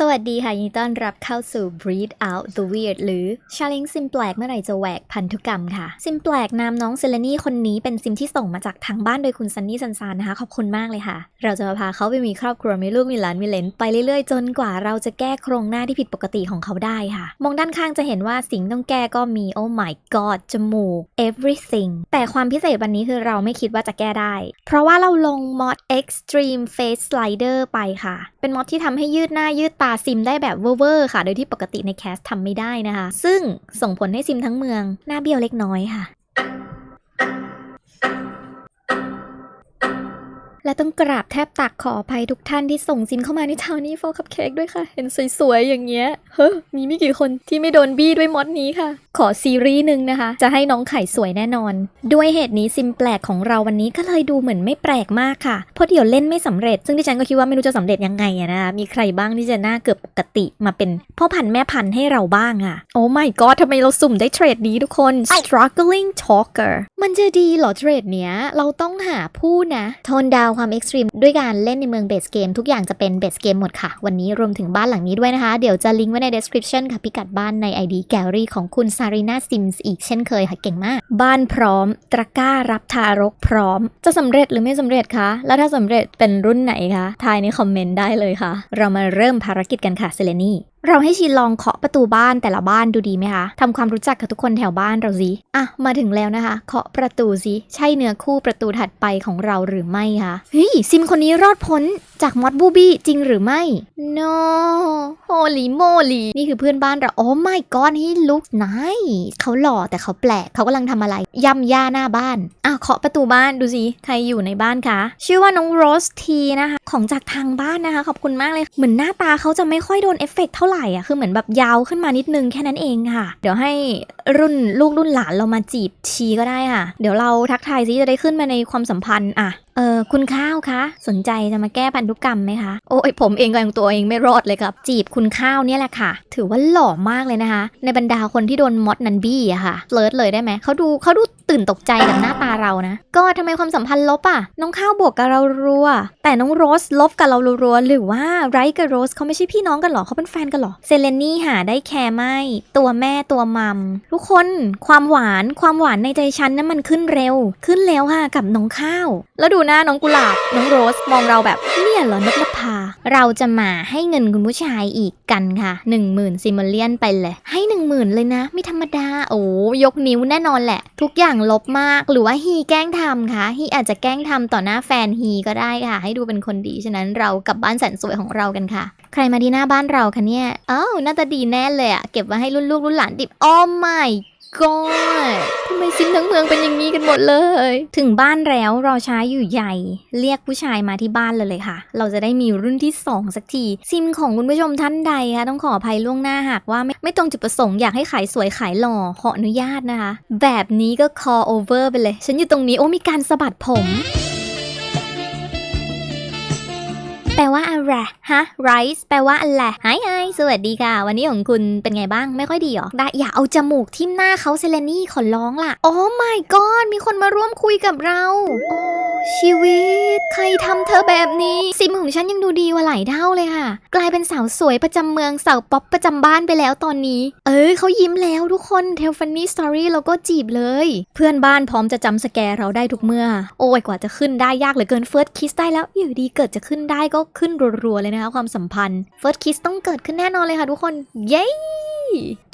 สวัสดีค่ะ ยินดีต้อนรับเข้าสู่ Breathe Out the Weird หรือ Challenge ซิมแปลกเมื่อไหร่จะแหวกพันธุกรรมค่ะ ซิมแปลกนามน้องเซเลนี่คนนี้เป็นซิมที่ส่งมาจากทางบ้านโดยคุณซันนี่ซันซานนะคะ ขอบคุณมากเลยค่ะ เราจะมาพาเขาไปมีครอบครัวมีลูกมีหลานมีเลนไปเรื่อยๆ จนกว่าเราจะแก้โครงหน้าที่ผิดปกติของเขาได้ค่ะ มองด้านข้างจะเห็นว่าสิ่งต้องแก้ก็มี oh my god จมูก everything แต่ความพิเศษวันนี้คือเราไม่คิดว่าจะแก้ได้ เพราะว่าเราลงมอด extreme face slider ไปค่ะ เป็นมอดที่ทำให้ยืดหน้ายืดตาซิมได้แบบเวอร์ๆค่ะ โดยที่ปกติในแคสทำไม่ได้นะคะ ซึ่งส่งผลให้ซิมทั้งเมืองหน้าเบี้ยวเล็กน้อยค่ะ และต้องกราบแทบตักขออภัยทุกท่านที่ส่งซิมเข้ามาในเช้านี้โฟคัพเค้กด้วยค่ะ เห็นสวยๆอย่างเงี้ย เฮ้อมีไม่กี่คนที่ไม่โดนบี้ด้วยมอดนี้ค่ะ ขอซีรีส์หนึ่งนะคะ จะให้น้องไข่สวยแน่นอน ด้วยเหตุนี้ซิมแปลกของเราวันนี้ก็เลยดูเหมือนไม่แปลกมากค่ะ เพราะเดี๋ยวเล่นไม่สำเร็จ ซึ่งดิฉันก็คิดว่าไม่รู้จะสำเร็จยังไงอะนะคะมีใครบ้างที่จะหน้าเกือบปกติมาเป็นพ่อพันธุ์แม่พันธุ์ให้เราบ้างอะโอ้ my god ทำไมเราสุ่มได้เทรดนี้ทุกคน struggling talker มันจะดีเหรอเทรดเนี้ย เราต้องหาผู้นะโทนดาวความเอ็กซ์ตรีมด้วยการเล่นในเมืองเบสเกมทุกอย่างจะเป็นเบสเกมหมดค่ะ วันนี้รวมถึงบ้านหลังนี้ด้วยนะคะ เดี๋ยวจะลิงก์ไว้ใน description ค่ะพิกัดบ้านใน ID Gallery ของคุณซารีนาซิมส์อีกเช่นเคยค่ะเก่งมาก บ้านพร้อม ตะกร้ารับทารกพร้อม จะสำเร็จหรือไม่สำเร็จคะ แล้วถ้าสำเร็จเป็นรุ่นไหนคะ ทายในคอมเมนต์ได้เลยค่ะ เรามาเริ่มภารกิจกันค่ะเซเลนี่ เราให้ชีลองเคาะประตูบ้านแต่ละบ้านดูดีไหมคะทำความรู้จักกับทุกคนแถวบ้านเราสิอะมาถึงแล้วนะคะ เคาะประตูสิใช่เนื้อคู่ประตูถัดไปของเราหรือไม่คะเฮ้ยซิมคนนี้รอดพ้นจากมอดบูบี้จริงหรือไม่ no holy moly นี่คือเพื่อนบ้านเรา oh my god he looks nice เขาหล่อแต่เขาแปลกเขากำลังทำอะไรย่ำย่าหน้าบ้านอะเคาะประตูบ้านดูสิใครอยู่ในบ้านคะชื่อว่าน้องโรสทีนะคะของจากทางบ้านนะคะ ขอบคุณมากเลย เหมือนหน้าตาเขาจะไม่ค่อยโดนเอฟเฟกต์เท่าไหร่อะคือเหมือนแบบยาวขึ้นมานิดนึงแค่นั้นเองค่ะ เดี๋ยวให้รุ่นลูกรุ่นหลานเรามาจีบชีก็ได้ค่ะ เดี๋ยวเราทักทายซิจะได้ขึ้นมาในความสัมพันธ์อะเออคุณข้าวคะ สนใจจะมาแก้พันธุกรรมไหมคะโอ้ยผมเองก็ยังตัวเองไม่รอดเลยครับ จีบคุณข้าวเนี่ยแหละค่ะ ถือว่าหล่อมากเลยนะคะ ในบรรดาคนที่โดนมอดนันบี้อะค่ะเฟลิร์ตเลยได้ไหมเขาดูเขาดู ตื่นตกใจกับหน้าตาเรานะ ก็ทำไมความสัมพันธ์ลบอะน้องข้าวบวกกับเรารัว แต่น้องโรสลบกับเรารัวหรือว่าไรกับโรสเขาไม่ใช่พี่น้องกันหรอเขาเป็นแฟนกันหรอ เซเลนี่หาได้แคร์ไม่ ตัวแม่ตัวมัม ทุกคนความหวานความหวานในใจฉันนั้นมันขึ้นเร็ว ขึ้นแล้วค่ะกับน้องข้าว แล้วดูหน้าน้องกุหลาบน้องโรสมองเราแบบเนี่ยเหรอนกนภาเราจะมาให้เงินคุณผู้ชายอีกกันค่ะ 1 0,000ซิมเลียนไปเลย ให้ 1 0,000 เลยนะ ไม่ธรรมดา โอ้ยกนิ้วแน่นอนแหละ ทุกอย่างลบมากหรือว่าฮีแกล้งทำคะฮีอาจจะแกล้งทำต่อหน้าแฟนฮีก็ได้ค่ะ ให้ดูเป็นคนดีฉะนั้นเรากลับบ้านแสนสวยของเรากันค่ะ ใครมาที่หน้าบ้านเราคะเนี่ยอ้าวน่าจะดีแน่เลยอะเก็บไว้ให้รุ่นลูกรุ่นหลานดิบโอ้ my god ทำไมซิมทั้งเมืองเป็นอย่างนี้กันหมดเลย ถึงบ้านแล้วรอช้าอยู่ใหญ่ เรียกผู้ชายมาที่บ้านเลยเลยค่ะ เราจะได้มีรุ่นที่ 2 สักที ซิมของคุณผู้ชมท่านใดคะต้องขออภัยล่วงหน้าหากว่าไม่ไม่ตรงจุดประสงค์อยากให้ขายสวยขายหล่อขออนุญาตนะคะ แบบนี้ก็ call over ไปเลย ฉันอยู่ตรงนี้โอ้มีการสะบัดผม แปลว่าอะไรฮะ rice แปลว่าอะไรไฮไฮสวัสดีค่ะ วันนี้ของคุณเป็นไงบ้างไม่ค่อยดีหรอได้อย่าเอาจมูกทิ่มหน้าเขาเซเลนี่ขอร้องล่ะโอ้ my god มีคนมาร่วมคุยกับเรา โอ้ชีวิต ใครทำเธอแบบนี้ ซิมของฉันยังดูดีกว่าหลายเท่าเลยค่ะ กลายเป็นสาวสวยประจำเมืองสาวป๊อปประจำบ้านไปแล้วตอนนี้ เออเขายิ้มแล้วทุกคนเทลฟันนี่สตอรี่แล้วก็จีบเลย เพื่อนบ้านพร้อมจะจำสแกร์เราได้ทุกเมื่อ โอ้ยกว่าจะขึ้นได้ยากเหลือเกินเฟิร์สคิสได้แล้วอยู่ดีเกิดจะขึ้นได้ก็ขึ้นรัวๆเลยนะคะความสัมพันธ์เฟิร์สคิสต้องเกิดขึ้นแน่นอนเลยค่ะทุกคน เย้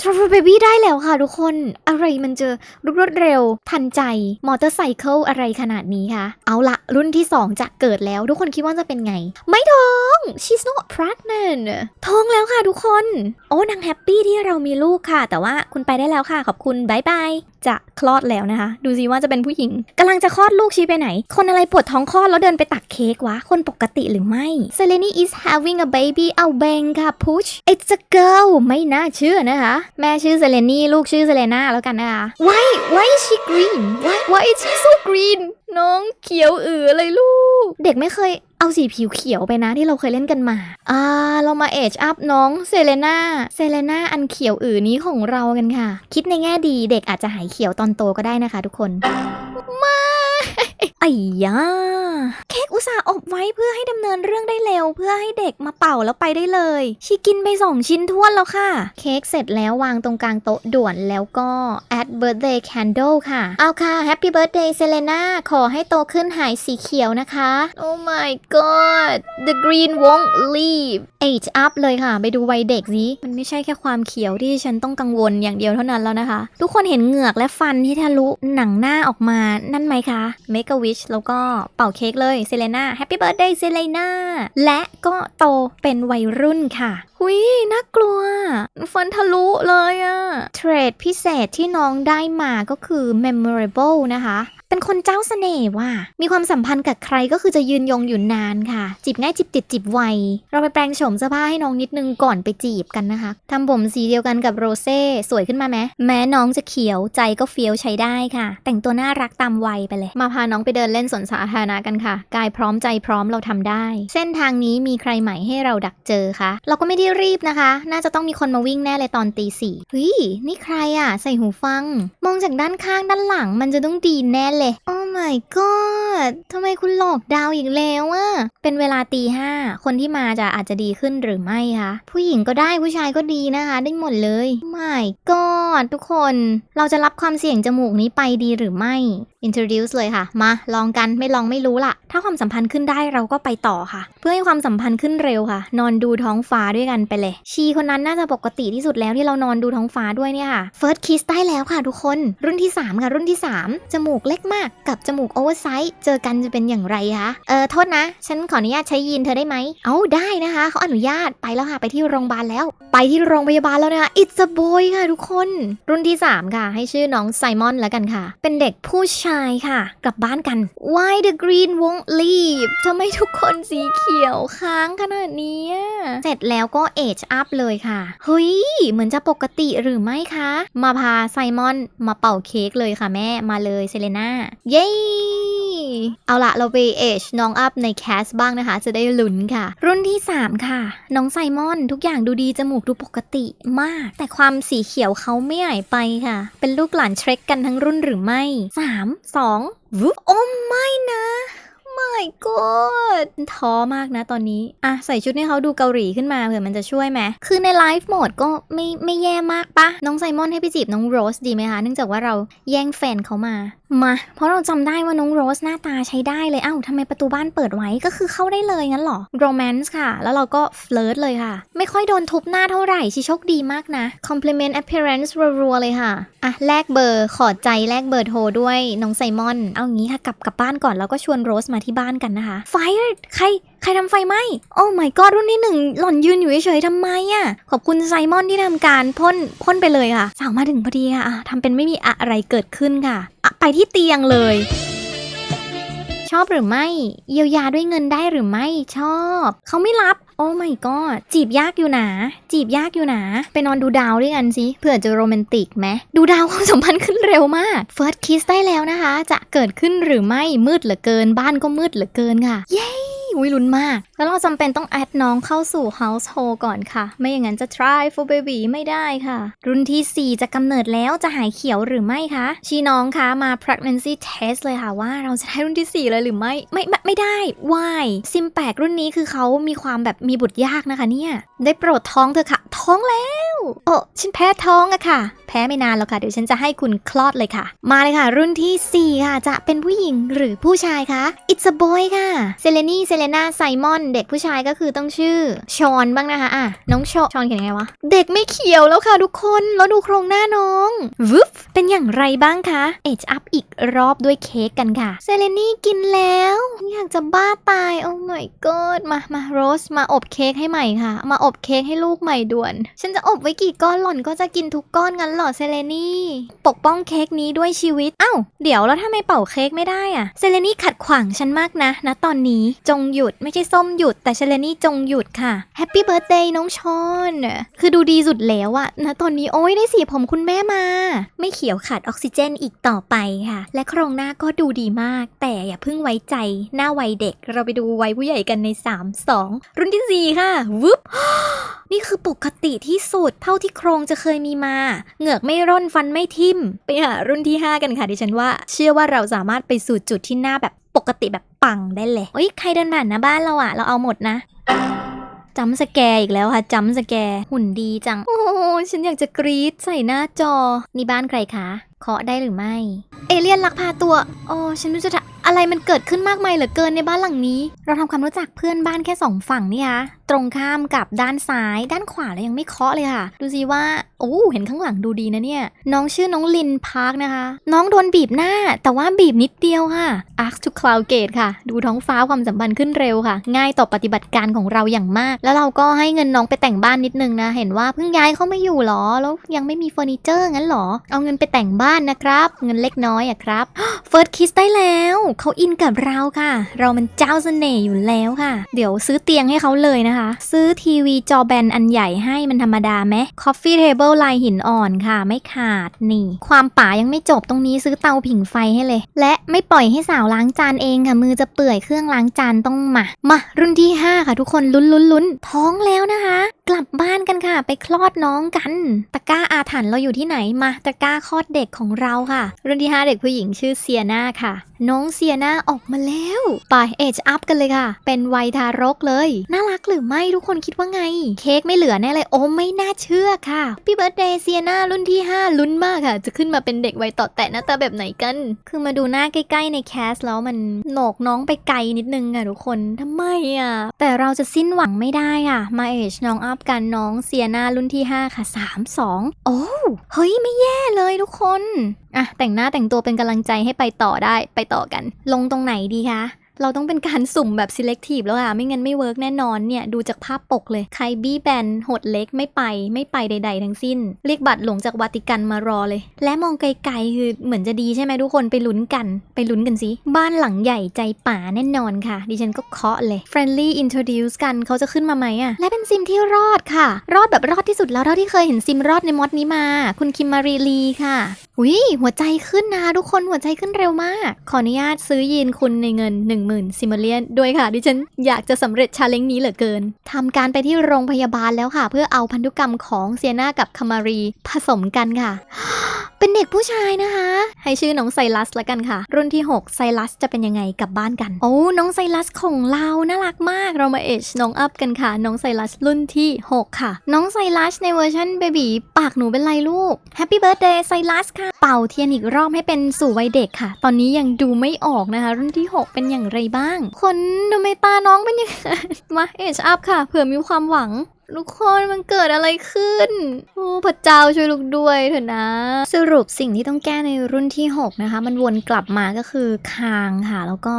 ทรัฟเฟิลเบบี้ได้แล้วค่ะทุกคน อะไรมันจะรวดเร็ว ทันใจ มอเตอร์ไซเคิลอะไรขนาดนี้คะ เอาละรุ่นที่ 2 จะเกิดแล้ว ทุกคนคิดว่าจะเป็นไง ไม่ท้อง she's not pregnant ท้องแล้วค่ะทุกคน โอ้นางแฮปปี้ที่เรามีลูกค่ะ แต่ว่าคุณไปได้แล้วค่ะ ขอบคุณบายบาย จะคลอดแล้วนะคะ ดูสิว่าจะเป็นผู้หญิงกำลังจะคลอดลูกชี้ไปไหน คนอะไรปวดท้องคลอดแล้วเดินไปตักเค้กวะ คนปกติหรือไม่ Selene is having a baby เอาแบงค่ะ push it's a girl ไม่น่าเชื่อนะคะ แม่ชื่อเซเลนี่ลูกชื่อเซเลน่าแล้วกันนะคะ why why is she green why why is she so green น้องเขียวอือเลยลูก เด็กไม่เคยเอาสีผิวเขียวไปนะที่เราเคยเล่นกันมา อ่า เรามาเอจอัพน้องเซเลน่าเซเลน่าอันเขียวอือนี้ของเรากันค่ะ คิดในแง่ดีเด็กอาจจะหายเขียวตอนโตก็ได้นะคะทุกคน ไม่ ไอ้ยาเค้กอุตส่าห์อบไว้เพื่อให้ดำเนินเรื่องได้เร็ว เพื่อให้เด็กมาเป่าแล้วไปได้เลย ชีกินไปสองชิ้นท้วนแล้วค่ะ เค้กเสร็จแล้ววางตรงกลางโต๊ะด่วนแล้วก็ add birthday candle ค่ะ เอาค่ะ happy birthday Selena ขอให้โตขึ้นหายสีเขียวนะคะ oh my god the green won't leave age up เลยค่ะ ไปดูวัยเด็กสิมันไม่ใช่แค่ความเขียวที่ฉันต้องกังวลอย่างเดียวเท่านั้นแล้วนะคะ ทุกคนเห็นเหงือกและฟันที่ทะลุหนังหน้าออกมานั่นไหมคะ make a wish แล้วก็เป่าเค้กเลยเซเลน่าแฮปปี้เบิร์ดเดย์เซเลน่าและก็โตเป็นวัยรุ่นค่ะหุยน่ากลัวฟันทะลุเลยอะเทรดพิเศษที่น้องได้มาก็คือ memorable นะคะ เป็นคนเจ้าเสน่ห์ว่ะ มีความสัมพันธ์กับใครก็คือจะยืนยงอยู่นานค่ะ จีบง่ายจีบติดจีบไว เราไปแปลงโฉมเสื้อผ้าให้น้องนิดนึงก่อนไปจีบกันนะคะ ทำผมสีเดียวกันกับโรเซ่สวยขึ้นมาไหมแม้น้องจะเขียวใจก็เฟี้ยวใช้ได้ค่ะ แต่งตัวน่ารักตามวัยไปเลย มาพาน้องไปเดินเล่นสวนสาธารณะกันค่ะ กายพร้อมใจพร้อมเราทำได้ เส้นทางนี้มีใครใหม่ให้เราดักเจอคะ เราก็ไม่ได้รีบนะคะ น่าจะต้องมีคนมาวิ่งแน่เลยตอนตีสี่เฮ้ยนี่ใครอะ ใส่หูฟัง มองจากด้านข้างด้านหลังมันจะต้องดีแน่เลยโอ้ my god ทำไมคุณหลอกดาวอีกแล้วอะเป็นเวลาตีห้าคนที่มาจะอาจจะดีขึ้นหรือไม่คะ ผู้หญิงก็ได้ผู้ชายก็ดีนะคะ ได้หมดเลย my god ทุกคน เราจะรับความเสี่ยงจมูกนี้ไปดีหรือไม่ introduce เลยค่ะ มาลองกันไม่ลองไม่รู้ละถ้าความสัมพันธ์ขึ้นได้เราก็ไปต่อค่ะ เพื่อให้ความสัมพันธ์ขึ้นเร็วค่ะ นอนดูท้องฟ้าด้วยกันไปเลย ชีคนนั้นน่าจะปกติที่สุดแล้วที่เรานอนดูท้องฟ้าด้วยเนี่ยค่ะ first kiss ได้แล้วค่ะทุกคน รุ่นที่ 3 ค่ะ รุ่นที่ 3 จมูกเล็กมากกับจมูกโอเวอร์ไซส์เจอกันจะเป็นอย่างไรคะเออโทษนะ ฉันขออนุญาตใช้ยีนเธอได้ไหมเอาได้นะคะเขาอนุญาตไปแล้วค่ะไปที่โรงพยาบาลแล้ว ไปที่โรงพยาบาลแล้วนะคะ it's a boy ค่ะทุกคน รุ่นที่ 3 ค่ะ ให้ชื่อน้องไซมอนแล้วกันค่ะ เป็นเด็กผู้ชายค่ะ กลับบ้านกัน Why the green won't leave ทำไมทุกคนสีเขียวค้างขนาดนี้เสร็จแล้วก็ age up เลยค่ะเฮ้ยเหมือนจะปกติหรือไม่คะ มาพาไซมอนมาเป่าเค้กเลยค่ะแม่มาเลยเซเลน่าเย้ เอาละเราไป age น้องอัพในแคสบ้างนะคะ จะได้ลุ้นค่ะ รุ่นที่ 3 ค่ะ น้องไซมอน ทุกอย่างดูดี จมูกดูปกติมาก แต่ความสีเขียวเขาไม่หายไปค่ะ เป็นลูกหลานเทรคกันทั้งรุ่นหรือไม่ 3 2วุบโอ้ไม่นะ my god ท้อมากนะตอนนี้ อะ ใส่ชุดให้เขาดูเกาหลีขึ้นมาเผื่อมันจะช่วยไหม คือในไลฟ์โหมดก็ไม่ไม่แย่มากปะ น้องไซมอนให้ไปจีบน้องโรสดีไหมคะ เนื่องจากว่าเราแย่งแฟนเขามา มา เพราะเราจำได้ว่าน้องโรสหน้าตาใช้ได้เลย เอ้าทำไมประตูบ้านเปิดไว้ก็คือเข้าได้เลยงั้นเหรอโรแมนต์ค่ะ แล้วเราก็เฟลิร์ตเลยค่ะ ไม่ค่อยโดนทุบหน้าเท่าไหร่ชีโชคดีมากนะ compliment appearance รัวๆเลยค่ะ อะ แลกเบอร์ขอใจแลกเบอร์โทรด้วยน้องไซมอน เอางี้ค่ะกลับกลับบ้านก่อนแล้วก็ชวนโรสมาที่บ้านกันนะคะ Fire ใคร ใครทำไฟไหมโอ้ my god รุ่นที่หนึ่งหล่อนยืนอยู่เฉยๆทำไมอะ่ะ ขอบคุณไซมอนที่ทำการพ่นพ่นไปเลยค่ะ สาวมาถึงพอดีค่ะอะทำเป็นไม่มีอะไรเกิดขึ้นค่ะอะไปที่เตียงเลย ชอบหรือไม่ เยียวยาด้วยเงินได้หรือไม่ชอบ เขาไม่รับ โอ้ my god จีบยากอยู่นะจีบยากอยู่นะไปนอนดูดาวด้วยกันสิเผื่อจะโรแมนติกไหมดูดาวความสัมพันธ์ขึ้นเร็วมาก First Kiss ได้แล้วนะคะ จะเกิดขึ้นหรือไม่มืดเหลือเกิน บ้านก็มืดเหลือเกินค่ะ เย้ วิลุ้นมาก แล้วเราจำเป็นต้องแอดน้องเข้าสู่ household ก่อนค่ะ ไม่อย่างนั้นจะ try for baby ไม่ได้ค่ะ รุ่นที่ 4 จะกำเนิดแล้วจะหายเขียวหรือไม่คะชีน้องคะมา pregnancy test เลยค่ะว่าเราจะได้รุ่นที่ 4 เลยหรือไม่ ไม่ไม่ไม่ได้ why ซิมแปกรุ่นนี้คือเขามีความแบบมีบุตรยากนะคะเนี่ย ได้โปรดท้องเถอะค่ะ ท้องแล้วโอ้ฉันแพ้ท้องอะค่ะ แพ้ไม่นานหรอกค่ะ เดี๋ยวฉันจะให้คุณคลอดเลยค่ะ มาเลยค่ะ รุ่นทีสี่4 ค่ะ จะเป็นผู้หญิงหรือผู้ชายคะ It's a boy ค่ะเซเลนี่เซเลนาไซมอน เด็กผู้ชายก็คือต้องชื่อชอนบ้างนะคะอะน้องชอชอนเขียนยังไงวะ เด็กไม่เขียวแล้วค่ะทุกคน แล้วดูโครงหน้าน้องวึบเป็นอย่างไรบ้างคะเอจอัพอีกรอบด้วยเค้กกันค่ะ เซเลนี่กินแล้วอยากจะบ้าตายโอ้ my god มามาโรสมาอบเค้กให้ใหม่ค่ะ มาอบเค้กให้ลูกใหม่ด่วน ฉันจะอบไว้กี่ก้อนหล่อนก็จะกินทุกก้อนงั้นหรอเซเลนี่ปกป้องเค้กนี้ด้วยชีวิตเอ้าเดี๋ยวแล้วทำไมเป่าเค้กไม่ได้อะเซเลนี่ขัดขวางฉันมากนะนะตอนนี้จงหยุด ไม่ใช่ส้มหยุด แต่เชลนี่จงหยุดค่ะแฮปปี้เบิร์ a เดย์น้องชอนคือดูดีสุดแล้วอะนะตอนนี้โอ้ยได้สีผมคุณแม่มา ไม่เขียวขาดออกซิเจนอีกต่อไปค่ะ และโครงหน้าก็ดูดีมาก แต่อย่าเพิ่งไว้ใจหน้าวัยเด็ก เราไปดูวัยผู้ใหญ่กันใน 3 2 รุ่นที่ 4 ค่ะวึบ นี่คือปกติที่สุดเท่าที่โครงจะเคยมีมา เหงือกไม่ร่นฟันไม่ทิ่ม ไปหารุ่นที่ 5 กันค่ะดิฉันว่า เชื่อว่าเราสามารถไปสู่จุดที่หน้าแบบปกติแบบปังได้เลยโอ้ยใครเดินผ่านน้าบ้านเราอะเราเอาหมดนะจำสแกรอีกแล้วค่ะจำสแกรหุ่นดีจัง โอ้ฉันอยากจะกรี๊ดใส่หน้าจอ นี่บ้านใครคะ เคาะได้หรือไม่ เอเลี่ยนลักพาตัวโอ้ฉันไม่รู้จะอะไรมันเกิดขึ้นมากมายเหลือเกินในบ้านหลังนี้ เราทำความรู้จักเพื่อนบ้านแค่สองฝั่งนี่คะตรงข้ามกับด้านซ้าย ด้านขวาแล้วยังไม่เคาะเลยค่ะ ดูสิว่าโอ้เห็นข้างหลังดูดีนะเนี่ย น้องชื่อน้องลินพาร์คนะคะ น้องโดนบีบหน้า แต่ว่าบีบนิดเดียวค่ะ Arc to Cloud Gate ค่ะ ดูท้องฟ้าความสัมพันธ์ขึ้นเร็วค่ะ ง่ายต่อปฏิบัติการของเราอย่างมาก แล้วเราก็ให้เงินน้องไปแต่งบ้านนิดนึงนะ เห็นว่าเพิ่งย้ายเข้ามาอยู่หรอ แล้วยังไม่มีเฟอร์นิเจอร์งั้นหรอ เอาเงินไปแต่งบ้านนะครับ เงินเล็กน้อยอะครับเฟิร์สคิสได้แล้ว เขาอินกับเราค่ะ เรามันเจ้าเสน่ห์อยู่แล้วค่ะ เดี๋ยวซื้อเตียงให้เขาเลยนะคะ ซื้อทีวีจอแบนอันใหญ่ให้มันธรรมดาไหมคอฟฟี่เทเบิลลายหินอ่อนค่ะ ไม่ขาดนี่ ความป่ายังไม่จบตรงนี้ซื้อเตาผิงไฟให้เลย และไม่ปล่อยให้สาวล้างจานเองค่ะ มือจะเปื่อยเครื่องล้างจานต้องมา มารุ่นที่ 5 ค่ะทุกคนลุ้นลุ้นลุ้นท้องแล้วนะคะกลับบ้านกันค่ะ ไปคลอดน้องกัน ตะกร้าอาถรรพ์เราอยู่ที่ไหนมาตะกร้าคลอดเด็กของเราค่ะรุ่นที่ 5 เด็กผู้หญิงชื่อเซียนาค่ะ น้องเซียนาออกมาแล้วไปเอจอัพกันเลยค่ะ เป็นวัยทารกเลย น่ารักหรือไม่ทุกคนคิดว่าไง เค้กไม่เหลือแน่เลยโอ้ไม่น่าเชื่อค่ะพี่เบิร์ดเดย์เซียนารุ่นที่ 5 ลุ้นมากค่ะ จะขึ้นมาเป็นเด็กวัยต่อแตะหน้าตาแบบไหนกัน คือมาดูหน้าใกล้ๆในแคสแล้วมันโหนกน้องไปไกลนิดนึงอะทุกคนทำไมอะแต่เราจะสิ้นหวังไม่ได้อะมาเอจน้องอัพกันน้องเซียนารุ่นที่ 5 ค่ะ 3 2 โอ้เฮ้ยไม่แย่เลยทุกคน อะ แต่งหน้าแต่งตัวเป็นกำลังใจให้ไปต่อได้ไปต่อกัน ลงตรงไหนดีคะ เราต้องเป็นการสุ่มแบบ selective แล้วอะไม่งั้นไม่เวิร์กแน่นอนเนี่ย ดูจากภาพปกเลย ใครบี้แบนหดเล็กไม่ไป ไม่ไปใด ๆ ทั้งสิ้น เรียกบัตรหลงจากวาติกันมารอเลย และมองไกลๆ คือเหมือนจะดีใช่ไหมทุกคนไปลุ้นกัน ไปลุ้นกันสิ บ้านหลังใหญ่ใจป่าแน่นอนค่ะ ดิฉันก็เคาะเลย friendly introduce กันเขาจะขึ้นมาไหมอะและเป็นซิมที่รอดค่ะ รอดแบบรอดที่สุดแล้วเท่าที่เคยเห็นซิมรอดในมอดนี้มา คุณคิมมารีลีค่ะวิหัวใจขึ้นนะคะทุกคนหัวใจขึ้นเร็วมาก ขออนุญาตซื้อยีนคุณในเงิน10,000ซิมเลียนด้วยค่ะ ดิฉันอยากจะสำเร็จชาเลนจ์นี้เหลือเกินทำการไปที่โรงพยาบาลแล้วค่ะ เพื่อเอาพันธุกรรมของเซียนากับคามารีผสมกันค่ะ เป็นเด็กผู้ชายนะคะ ให้ชื่อน้องไซรัสละกันค่ะ รุ่นที่ 6 ไซรัสจะเป็นยังไงกลับบ้านกัน โอ้น้องไซรัสของเราน่ารักมากเรามาเอชน้องอัพกันค่ะ น้องไซรัสรุ่นที่ 6 ค่ะ น้องไซรัสในเวอร์ชันเบบีปากหนูเป็นไรลูกแฮปปี้เบิร์ดเดย์ไซรัสค่ะ เป่าเทียนอีกรอบให้เป็นสู่วัยเด็กค่ะ ตอนนี้ยังดูไม่ออกนะคะ รุ่นที่ 6 เป็นอย่างไรบ้าง คนทำไมตาน้องเป็นย่างนั้นมาเอชอัพค่ะเผื่อมีความหวัง ทุกคนมันเกิดอะไรขึ้น โอ้พระเจ้าช่วยลูกด้วยเถอะนะ สรุปสิ่งที่ต้องแก้ในรุ่นที่ 6 นะคะ มันวนกลับมาก็คือคางค่ะ แล้วก็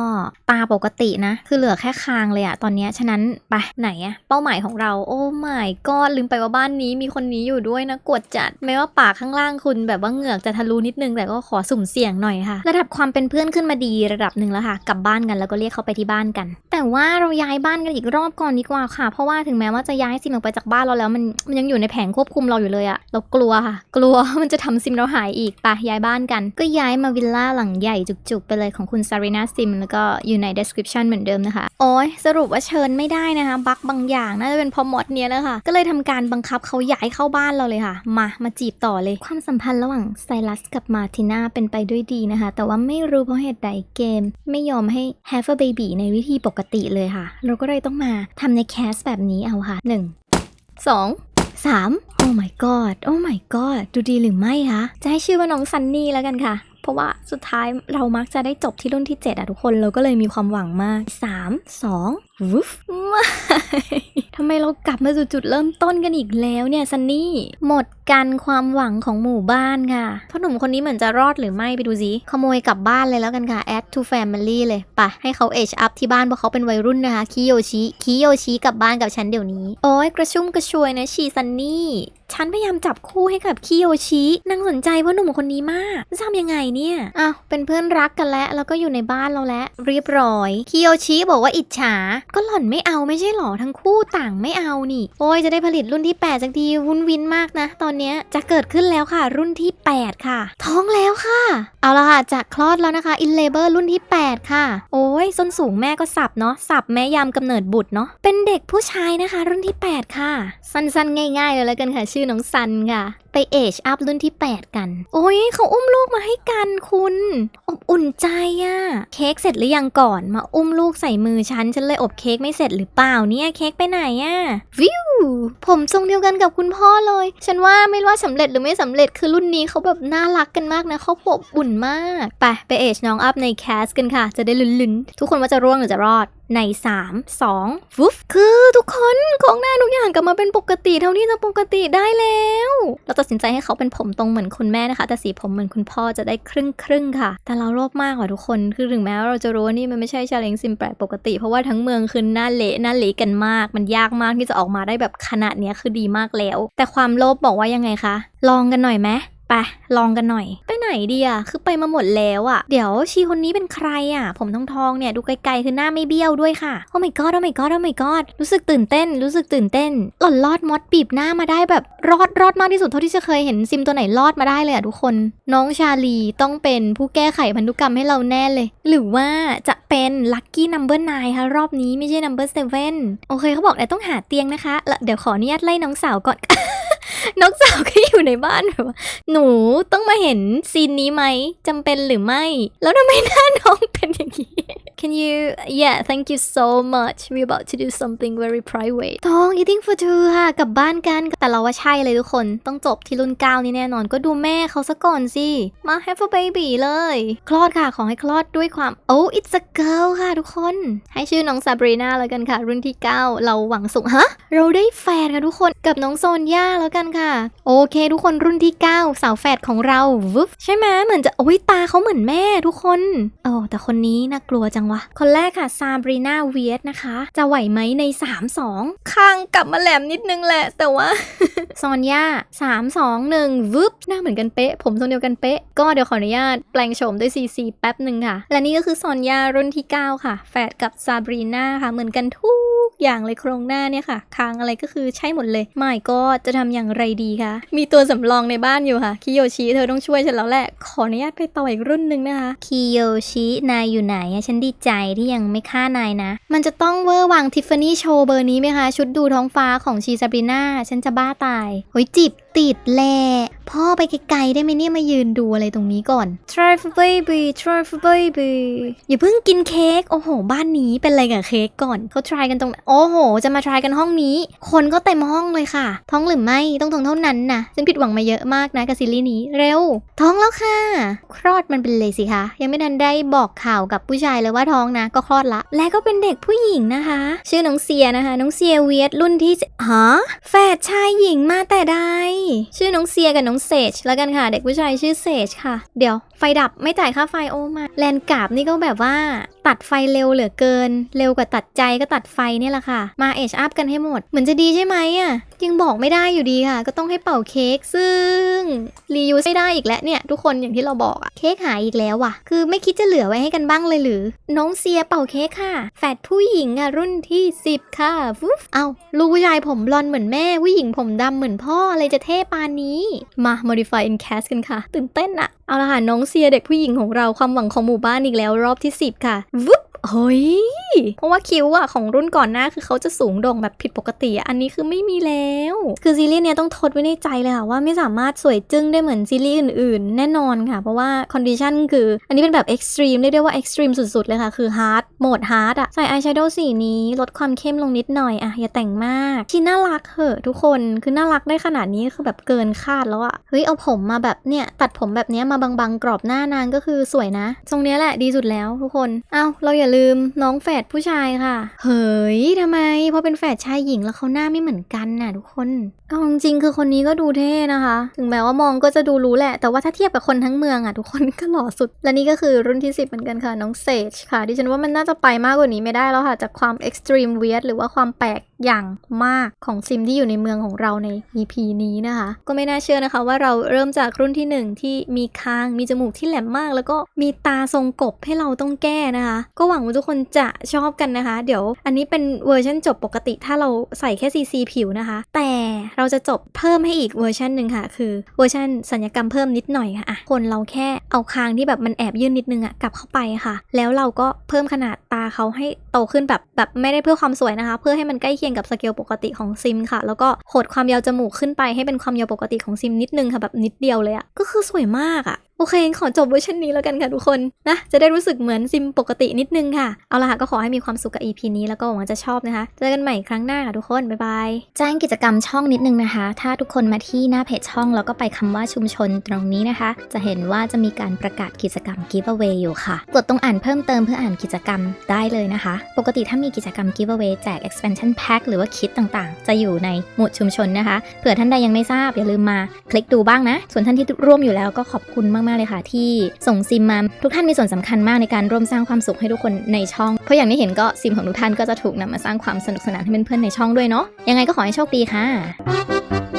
ตาปกตินะ คือเหลือแค่คางเลยอะตอนนี้ฉะนั้นไปไหนอะเป้าหมายของเรา โอ้ไม่ก็ลืมไปว่าบ้านนี้มีคนนี้อยู่ด้วยนะกวดจัดแม้ว่าปากข้างล่างคุณแบบว่าเหงือกจะทะลุนิดนึงแต่ก็ขอสุ่มเสี่ยงหน่อยค่ะ ระดับความเป็นเพื่อนขึ้นมาดีระดับหนึ่งแล้วค่ะ กลับบ้านกันแล้วก็เรียกเขาไปที่บ้านกัน แต่ว่าเราย้ายบ้านกันอีกรอบก่อนดีกว่าค่ะ เพราะว่าถึงแม้ว่าจะย้ายซิมออกไปจากบ้านเราแล้วมันมันยังอยู่ในแผงควบคุมเราอยู่เลยอะเรากลัวค่ะ กลัวมันจะทำซิมเราหายอีกปะย้ายบ้านกัน ก็ย้ายมาวิลล่าหลังใหญ่จุกๆ ไปเลยของคุณซารีนาซิมแล้วก็อยู่ใน description เหมือนเดิมนะคะ โอ้ยสรุปว่าเชิญไม่ได้นะคะบั๊กบางอย่างน่าจะเป็นเพอมอดเนี้ยแหละค่ะ ก็เลยทำการบังคับเขาย้ายเข้าบ้านเราเลยค่ะ มามาจีบต่อเลย ความสัมพันธ์ระหว่างไซรัสกับมาร์ติน่าเป็นไปด้วยดีนะคะ แต่ว่าไม่รู้เพราะเหตุใดเกม ไม่ยอมให้ have a baby ในวิธีปกติเลยค่ะ เราก็เลยต้องมาทำในแคสแบบนี้เอาค่ะ 1 สองสามโอ้ my god โอ้ my god ดูดีหรือไม่คะ จะให้ชื่อว่าน้องซันนี่แล้วกันค่ะ เพราะว่าสุดท้ายเรามักจะได้จบที่รุ่นที่ 7อะทุกคน เราก็เลยมีความหวังมาก 3 2วูฟไม่ทำไมเรากลับมาสู่จุดเริ่มต้นกันอีกแล้วเนี่ยซันนี่ หมดกันความหวังของหมู่บ้านค่ะพ่อหนุ่มคนนี้เหมือนจะรอดหรือไม่ไปดูสิขโมยกลับบ้านเลยแล้วกันค่ะ add to family เลยปะให้เขา age up ที่บ้านเพราะเขาเป็นวัยรุ่นนะคะคิโยชิคิโยชิกลับบ้านกับฉันเดี๋ยวนี้ โอ้ยกระชุ่มกระชวยนะชีซันนี่ฉันพยายามจับคู่ให้กับคิโยชินางสนใจพ่อหนุ่มคนนี้มากจะทำยังไงเนี่ยอ้าวเป็นเพื่อนรักกันแล้วแล้วก็อยู่ในบ้านเราแล้วเรียบร้อยคิโยชิบอกว่าอิจฉาก็หล่อนไม่เอาไม่ใช่หรอทั้งคู่ต่างไม่เอานี่ โอ้ยจะได้ผลิตรุ่นที่ 8 สักทีวุ่นวินมากนะ ตอนนี้จะเกิดขึ้นแล้วค่ะ รุ่นที่ 8 ค่ะ ท้องแล้วค่ะ เอาละค่ะจะคลอดแล้วนะคะอินเลเบอร์รุ่นที่ 8 ค่ะ โอ้ยส้นสูงแม่ก็สับเนาะสับแม่ยามกำเนิดบุตรเนาะเป็นเด็กผู้ชายนะคะ รุ่นที่ 8 ค่ะ สั้นๆ ง่ายๆเลยแล้วกันค่ะ ชื่อน้องซันค่ะไปเอชอัพรุ่นที่ 8 กัน โอ้ยเขาอุ้มลูกมาให้กันคุณ อบอุ่นใจอะ เค้กเสร็จหรือยังก่อนมาอุ้มลูกใส่มือฉัน ฉันเลยอบเค้กไม่เสร็จหรือเปล่าเนี่ยเค้กไปไหนอะวิวผมทรงเดียวกันกับคุณพ่อเลย ฉันว่าไม่ว่าสำเร็จหรือไม่สำเร็จคือรุ่นนี้เขาแบบน่ารักกันมากนะเขาปบอุ่นมาก ไปไปเอชน้องอัพในแคสกันค่ะ จะได้ลุ้นๆ ทุกคนว่าจะร่วงหรือจะรอดใน 3 2ฟุฟคือทุกคนของหน้าทุกอย่างกลับมาเป็นปกติเท่าที่จะปกติได้แล้ว เราตัดสินใจให้เขาเป็นผมตรงเหมือนคุณแม่นะคะ แต่สีผมเหมือนคุณพ่อจะได้ครึ่งครึ่งค่ะ แต่เราโลภมากกว่าทุกคนคือถึงแม้ว่าเราจะรู้ว่านี่มันไม่ใช่ชาเลนจ์ซิมแปลกปกติ เพราะว่าทั้งเมืองคือหน้าเละหน้าเละกันมาก มันยากมากที่จะออกมาได้แบบขนาดนี้คือดีมากแล้ว แต่ความโลภบอกว่ายังไงคะลองกันหน่อยไหม ไปลองกันหน่อย ไปไหนดีอะคือไปมาหมดแล้วอะเดี๋ยวชีคนนี้เป็นใครอะผมทองทองๆเนี่ยดูไกลๆคือหน้าไม่เบี้ยวด้วยค่ะโอ้ my god โอ้ my god โอ้ my god รู้สึกตื่นเต้น รู้สึกตื่นเต้น หล่อนรอดมอดบีบหน้ามาได้แบบรอดรอดมากที่สุดเท่าที่จะเคยเห็นซิมตัวไหนรอดมาได้เลยอะทุกคน น้องชาลีต้องเป็นผู้แก้ไขพันธุกรรมให้เราแน่เลย หรือว่าจะเป็นลัคกี้นัมเบอร์นค่ะรอบนี้ไม่ใช่นัมเบอร์เซเว่นโอเคเขาบอกแต่ต้องหาเตียงนะคะแล้วเดี๋ยวขออนุญาตไล่น้องสาวก่อน น้องสาวก็อยู่ในบ้านแบบว่าหนูต้องมาเห็นซีนนี้ไหมจำเป็นหรือไม่ แล้วทำไมหน้าน้องเป็นอย่างนี้ Can you yeah thank you so much we about to do something very private ท้อง eating for two ค่ะกลับบ้านกันแต่เราว่าใช่เลยทุกคนต้องจบที่รุ่น9นี่แน่นอนก็ดูแม่เขาซะก่อนสิ มา have a baby เลย คลอดค่ะ ขอให้คลอดด้วยความ oh it's a girl ค่ะทุกคน ให้ชื่อน้องซาบรีนาแล้วกันค่ะ รุ่นที่ 9 เราหวังสูงฮะ เราได้แฟนค่ะทุกคนกับน้องโซนย่าแล้วกันค่ะ โอเค ทุกคนรุ่นที่ 9 สาวแฝดของเราวึบใช่ไหมเหมือนจะโอ้ยตาเขาเหมือนแม่ทุกคนโอ้แต่คนนี้น่ากลัวจังวะคนแรกค่ะซาบรีนาเวียตนะคะ จะไหวไหมใน 3 2 ข้างกลับมาแหลมนิดนึงแหละ แต่ว่า ซอนย่า3 2 1วึบหน้าเหมือนกันเป๊ะ ผมทรงเดียวกันเป๊ะ ก็เดี๋ยวขออนุญาตแปลงโฉมด้วย CC แป๊บหนึ่งค่ะ และนี่ก็คือซอนย่ารุ่นที่ 9 ค่ะ แฝดกับซาบรีนาค่ะ เหมือนกันทุกอย่างเลยโครงหน้าเนี่ยค่ะ คางอะไรก็คือใช่หมดเลยไม่ก็จะทำอย่างไรดีคะ มีตัวสำรองในบ้านอยู่ค่ะคิโยชิเธอต้องช่วยฉันแล้วแหละ ขออนุญาตไปต่ออีกรุ่นหนึ่งนะคะคิโยชินายอยู่ไหนอะฉันดีใจที่ยังไม่ฆ่านายนะ มันจะต้องเวอร์วังทิฟฟานี่โชว์เบอร์นี้ไหมคะ ชุดดูท้องฟ้าของชีซาบรีนาฉันจะบ้าตายโอ้ยจิบติดแหละพ่อไปไกลๆได้ไหมเนี่ยมายืนดูอะไรตรงนี้ก่อน try for baby try for baby อย่าเพิ่งกินเค้กโอ้โห บ้านนี้เป็นอะไรกับเค้กก่อนเขา try กันตรงไหนโอ้โห จะมา try กันห้องนี้ คนก็เต็มห้องเลยค่ะ ท้องหรือไม่ต้องท้องเท่านั้นนะฉันผิดหวังมาเยอะมากนะกับซีรีส์นี้เร็ว ท้องแล้วค่ะ คลอดมันเป็นเลยสิคะยังไม่ทันได้บอกข่าวกับผู้ชายเลยว่าท้องนะ ก็คลอดละ และก็เป็นเด็กผู้หญิงนะคะ ชื่อน้องเซียนะคะ น้องเซียเวียดรุ่นที่ฮะแฝดชายหญิงมาแต่ใด ชื่อน้องเซียกับน้องเซจแล้วกันค่ะ เด็กผู้ชายชื่อเซจค่ะ เดี๋ยวไฟดับไม่จ่ายค่าไฟโอมาแลนกาบนี่ก็แบบว่าตัดไฟเร็วเหลือเกิน เร็วกว่าตัดใจก็ตัดไฟเนี่ยแหละค่ะ มาเอชอัพกันให้หมด เหมือนจะดีใช่ไหมอะยังบอกไม่ได้อยู่ดีค่ะ ก็ต้องให้เป่าเค้กซึ่งรียูไม่ได้อีกแล้วเนี่ย ทุกคนอย่างที่เราบอกอะเค้กหายอีกแล้วว่ะ คือไม่คิดจะเหลือไว้ให้กันบ้างเลยหรือ น้องเซียเป่าเค้กค่ะ แฝดผู้หญิงอะรุ่นที่ 10 ค่ะฟุ๊บเอาลูกผู้ชายผมบลอนเหมือนแม่ผู้หญิงผมดำเหมือนพ่ออะไรจะเท่ปานนี้ มา modify in cast กันค่ะ ตื่นเต้นอะเอาละค่ะน้องเซียเด็กผู้หญิงของเราความหวังของหมู่บ้านอีกแล้วรอบที่ 10 ค่ะวุ๊บ เฮ้ย เพราะว่าคิ้วอะของรุ่นก่อนหน้าคือเขาจะสูงโด่งแบบผิดปกติอะอันนี้คือไม่มีแล้ว คือซีรีส์เนี้ยต้องทดไว้ในใจเลยค่ะว่าไม่สามารถสวยจึ้งได้เหมือนซีรีส์อื่นๆ แน่นอนค่ะ เพราะว่าคอนดิชันคืออันนี้เป็นแบบเอ็กซ์ตรีมเรียกได้ว่าเอ็กซ์ตรีมสุดๆเลยค่ะ คือฮาร์ดโหมดฮาร์ดอะใส่อายแชโดว์สีนี้ ลดความเข้มลงนิดหน่อยอะอย่าแต่งมากที่น่ารักเหอะทุกคนคือน่ารักได้ขนาดนี้คือแบบเกินคาดแล้วอะเฮ้ยเอาผมมาแบบเนี่ยตัดผมแบบเนี้ยมาบางๆกรอบหน้านางก็คือสวยนะ ทรงเนี้ยแหละดีสุดแล้วทุกคนเอาเราอย่าลืมน้องแฝดผู้ชายค่ะ เฮ้ยทำไมเพราะเป็นแฝดชายหญิงแล้วเขาหน้าไม่เหมือนกันน่ะทุกคนเอาจริงคือคนนี้ก็ดูเท่นะคะ ถึงแม้ว่ามองก็จะดูรู้แหละ แต่ว่าถ้าเทียบกับคนทั้งเมืองอะทุกคนก็หล่อสุด และนี่ก็คือรุ่นที่ 10 เหมือนกันค่ะน้องเซจค่ะ ดิฉันว่ามันน่าจะไปมากกว่านี้ไม่ได้แล้วค่ะ จากความเอ็กซ์ตรีมเวียหรือว่าความแปลก อย่างมากของซิมที่อยู่ในเมืองของเราใน EP นี้นะคะ ก็ไม่น่าเชื่อนะคะว่าเราเริ่มจากรุ่นที่หนึ่งที่มีคางมีจมูกที่แหลมมาก แล้วก็มีตาทรงกบให้เราต้องแก้นะคะ ก็หวังว่าทุกคนจะชอบกันนะคะ เดี๋ยวอันนี้เป็นเวอร์ชันจบปกติถ้าเราใส่แค่ซีซีผิวนะคะ แต่เราจะจบเพิ่มให้อีกเวอร์ชันหนึ่งค่ะ คือเวอร์ชันสัญญกรรมเพิ่มนิดหน่อยค่ะคนเราแค่เอาคางที่แบบมันแอบยื่นนิดนึงอะกลับเข้าไปค่ะ แล้วเราก็เพิ่มขนาดตาเขาให้โตขึ้นแบบแบบไม่ได้เพื่อความสวยนะคะ เพื่อให้มันใกล้เคียงกับสเกลปกติของซิมค่ะ แล้วก็หดความยาวจมูกขึ้นไปให้เป็นความยาวปกติของซิมนิดนึงค่ะแบบนิดเดียวเลยอะก็คือสวยมากอะ อเคขอจบเวอร์ชันนี้แล้วกันค่ะทุกคนนะจะได้รู้สึกเหมือนซิมปกตินิดนึงค่ะ เอาละค่ะก็ขอให้มีความสุขกับ EP นี้แล้วก็หวังว่าจะชอบนะคะ เจอกันใหม่ครั้งหน้าค่ะทุกคน บ๊ายบายแจ้งกิจกรรมช่องนิดนึงนะคะ ถ้าทุกคนมาที่หน้าเพจช่องแล้วก็ไปคำว่าชุมชนตรงนี้นะคะ จะเห็นว่าจะมีการประกาศกิจกรรม giveaway อยู่ค่ะ กดตรงอ่านเพิ่มเติมเพื่ออ่านกิจกรรมได้เลยนะคะ ปกติถ้ามีกิจกรรม giveaway แจก expansion pack หรือว่าคิดต่างๆ จะอยู่ในหมวดชุมชนนะคะ เผื่อท่านใดยังไม่ทราบอย่าลืมมา คลิกดูบ้างนะ ส่วนท่านที่ร่วมอยู่แล้วก็ขอบคุณมากๆเลยค่ะ ที่ส่งซิมมาทุกท่านมีส่วนสำคัญมากในการร่วมสร้างความสุขให้ทุกคนในช่อง เพราะอย่างที่เห็นก็ซิมของทุกท่านก็จะถูกนำมาสร้างความสนุกสนานให้เพื่อนๆในช่องด้วยเนาะยังไงก็ขอให้โชคดีค่ะ